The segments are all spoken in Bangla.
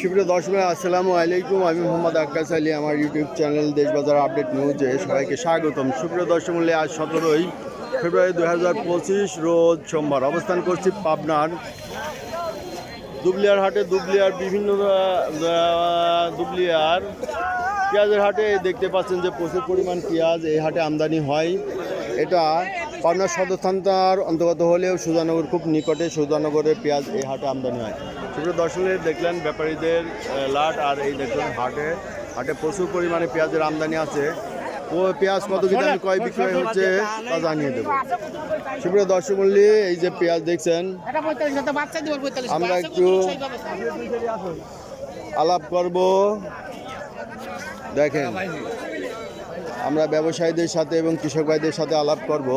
সুপ্রিয় দর্শক, আসসালামু আলাইকুম। আমি মোহাম্মদ আক্কাস আলী, আমার ইউটিউব চ্যানেল দেশবাজার আপডেট নিউজে সবাইকে স্বাগতম। সুপ্রিয় দর্শক মূল্যে আজ সতেরোই ফেব্রুয়ারি দু হাজার পঁচিশ, রোজ সোমবার অবস্থান করছি পাবনার দুবলিয়ার হাটে। দুবলিয়ার বিভিন্ন দুবলিয়ার পেঁয়াজের হাটে দেখতে পাচ্ছেন যে প্রচুর পরিমাণ পেঁয়াজ এই হাটে আমদানি হয়। এটা পাবনার সদর থানার অন্তর্গত হলেও সুজানগর খুব নিকটে সুজানগরের পেঁয়াজ এই হাটে আমদানি হয়। সুপ্রিয় দর্শনের দেখলেন ব্যাপারীদের লাট আর এই দেখলেন হাটে। হাটে প্রচুর পরিমাণে পেঁয়াজের আমদানি আছে। ও পেঁয়াজ কত কি দামে কয় বিক্রয় হচ্ছে তা জানিয়ে দেবো। সুপ্রিয় দর্শক মূল্যে এই যে পেঁয়াজ দেখছেন আমরা একটু। আলাপ করব। দেখেন আমরা ব্যবসায়ীদের সাথে এবং কৃষক ভাইদের সাথে আলাপ করব।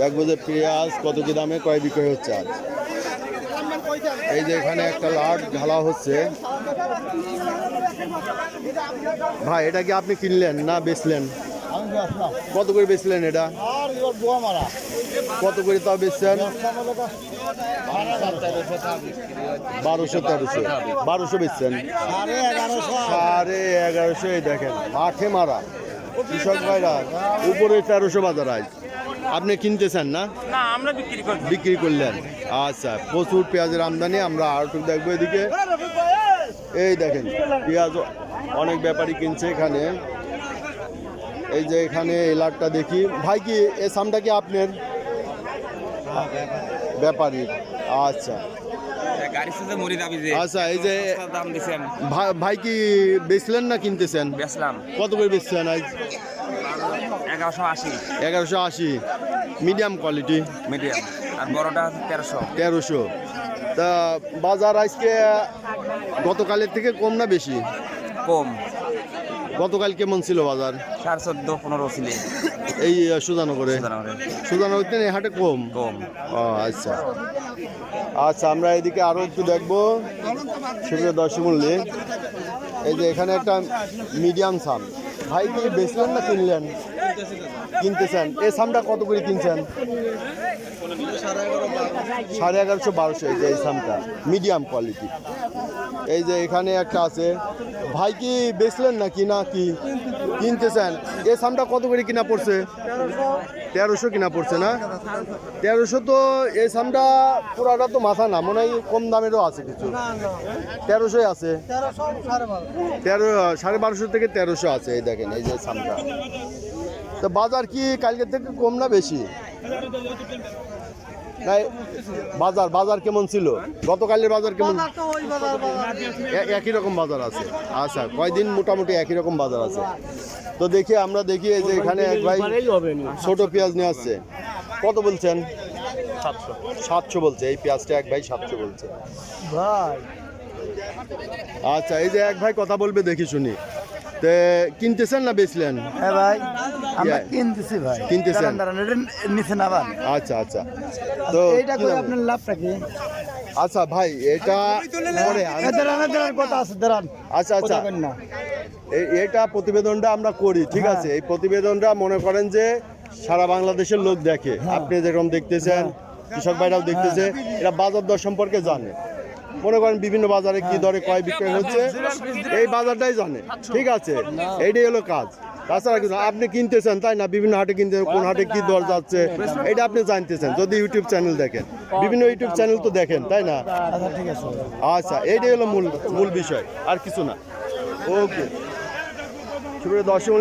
দেখব যে পেঁয়াজ কত কি দামে কয় বিক্রয় হচ্ছে আজ। এই যে এখানে একটা লাট ঢালা হচ্ছে। ভাই, এটা কি আপনি কিনলেন না বেচলেন? কত করে বেচলেন এটা? কত করে তাও বেচছেন? বারোশো তেরোশো। বারোশো বেচছেন? সাড়ে এগারোশো, এই দেখেন, মাঠে মারা। কৃষক ভাইরা উপরে তেরোশো বাজার আজ। আপনি কিনতেছেন না? না আমরা বিক্রি করি বিক্রি করলেন। আচ্ছা প্রচুর পেঁয়াজের আমদানি আমরা আর একটু দেখব এদিকে। এই দেখেন পেঁয়াজ অনেক ব্যাপারী কিনছে এখানে। এই যে এখানে এই লাটটা দেখি। ভাই কি এ সামটা কি আপনার? ব্যাপারী। আচ্ছা। গাড়ির সাথে মুড়ি দাবি যে। আচ্ছা এই যে দাম দিছেন। ভাই কি বেচলেন না কিনতেছেন? বেচলাম। কত করে বেচছেন আজ? এগারোশো আশি। এগারোশো আশি। Medium quality. মিডিয়াম। আর বড়টা আছে তেরোশো। তেরোশো। তা বাজার আজকে গতকালের থেকে কম না বেশি? কম। গতকাল কেমন ছিল বাজার? সাড়ে চোদ্দ পনেরো ছিল। এই সুজানগরে সুতরাং সুজানগর থেকে হাটে কম? কম। ও আচ্ছা। আচ্ছা আমরা এদিকে আরও একটু দেখব সেগুলো দর্শক মূল্যে এই যে এখানে একটা মিডিয়াম সাম ভাই, কি বেচলেন না কিনলেন? কিনতেছেন। এ সামটা কত করে কিনছেন? সাড়ে এগারোশো বারোশো, এই যে এই সামটা। Medium quality. এই যে এখানে একটা আছে। ভাই, কি বেচলেন নাকি না কি কিনতেছেন? এ সামটা কত করে কিনা পড়ছে? তেরোশো কিনা পড়ছে না? তেরোশো তো এই সামটা পুরাটা তো মাথা না মনে হয় কম দামেরও আছে কিছু। তেরোশোই আছে? তেরো সাড়ে বারোশো থেকে তেরোশো আছে এই দেখেন এই যে সামটা। তো বাজার কি কালকের থেকে কম না বেশি? বাজার বাজার কেমন ছিল? গতকালের বাজার কেমন? একই রকম বাজার আছে। আচ্ছা কয়দিন মোটামুটি একই রকম বাজার আছে? তো দেখি আমরা দেখি এই যে এখানে এক ভাই ছোট পেঁয়াজ নিয়ে আসছে। কত বলছেন? সাতশো বলছে। এই পেঁয়াজটা এক ভাই সাতশো বলছে। ভাই। আচ্ছা এই যে এক ভাই কথা বলবে দেখি শুনি। তে কিনতেছেন না বেচলেন? হ্যাঁ ভাই। আমরা কিনতেছি ভাই। কিনতেছেন? নিচে নামান আচ্ছা আচ্ছা। তো এইটা কি করে আপনার লাভটা কি আচ্ছা ভাই এটা কথা আছে দাঁড়ান আচ্ছা আচ্ছা। এটা প্রতিবেদনটা আমরা করি ঠিক আছে? এই প্রতিবেদনটা মনে করেন যে সারা বাংলাদেশের লোক দেখে। আপনি যেরকম দেখতেছেন কৃষক ভাইরাও দেখতেছে এরা বাজার দর সম্পর্কে জানে। মনে করেন বিভিন্ন বাজারে কি দরে কয় বিক্রয় হচ্ছে এই বাজারটাই জানে ঠিক আছে? এইটাই হলো কাজ। তাছাড়া কিছু আপনি কিনতেছেন তাই না? বিভিন্ন হাটে কিনতে কোন হাটে কি দর যাচ্ছে এটা আপনি জানতেছেন যদি ইউটিউব চ্যানেল দেখেন। বিভিন্ন ইউটিউব চ্যানেল তো দেখেন তাই না? আচ্ছা ঠিক আছে। আচ্ছা এইটাই হলো মূল মূল বিষয় আর কিছু না। ওকে সুপ্রিয় দর্শক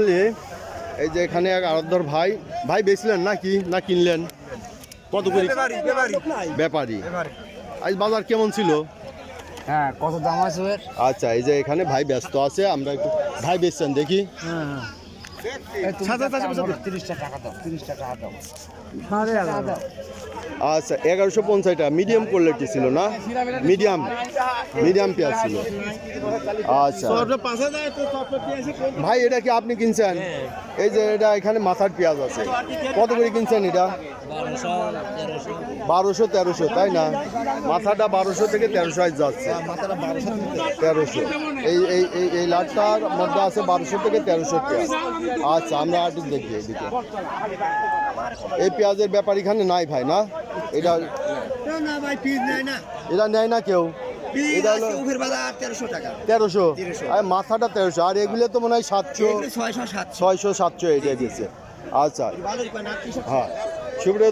এই যে এখানে এক আরাধ্যর ভাই ভাই বেচলেন না কি না কিনলেন? কত করে? ব্যাপারী আজ বাজার কেমন ছিল? হ্যাঁ কত দাম আছে আচ্ছা এই যে এখানে ভাই ব্যস্ত আছে আমরা একটু ভাই বেচছেন দেখি। তিরিশটা টাকা দাও। তিরিশটা টাকা দাও। সাড়ে এগারো আচ্ছা এগারোশো পঞ্চাশটা। মিডিয়াম কোয়ালিটি ছিল না? মিডিয়াম মিডিয়াম পেঁয়াজ ছিল। আচ্ছা। ভাই, এটা কি আপনি কিনছেন? এই যে এটা এখানে মাথার পেঁয়াজ আছে। কত করে কিনছেন এটা? বারোশো, তেরোশো, তাই না? মাথাটা বারোশো থেকে তেরোশো যাচ্ছে। তেরোশো। এই এই এই এই লাটটার মধ্যে আছে বারোশো থেকে তেরোশো পেঁয়াজ। আচ্ছা আমরা আর একটু দেখি এদিকে। এই পেঁয়াজের ব্যাপার এখানে নাই ভাই, না? এটা না ভাই পিস নেয় না। এটা নেয় না কেউ। এটা হলো তেরোশো টাকা। তেরোশো? 1300 আর মাথাটা তেরোশো। আর এগুলো তো মনে হয় সাতশো। ছয়শো সাতশো। এটা দিয়েছে। আচ্ছা। হ্যাঁ। সুপ্রিয়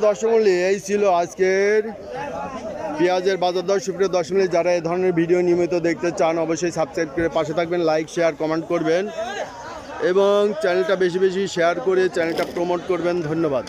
এই ছিল আজকের পেঁয়াজের বাজার দর। সুপ্রিয় যারা এই ধরনের ভিডিও নিয়মিত দেখতে চান অবশ্যই সাবস্ক্রাইব করে পাশে থাকবেন লাইক শেয়ার কমেন্ট করবেন। এবং চ্যানেলটা বেশি বেশি শেয়ার করে চ্যানেলটা প্রমোট করবেন। ধন্যবাদ।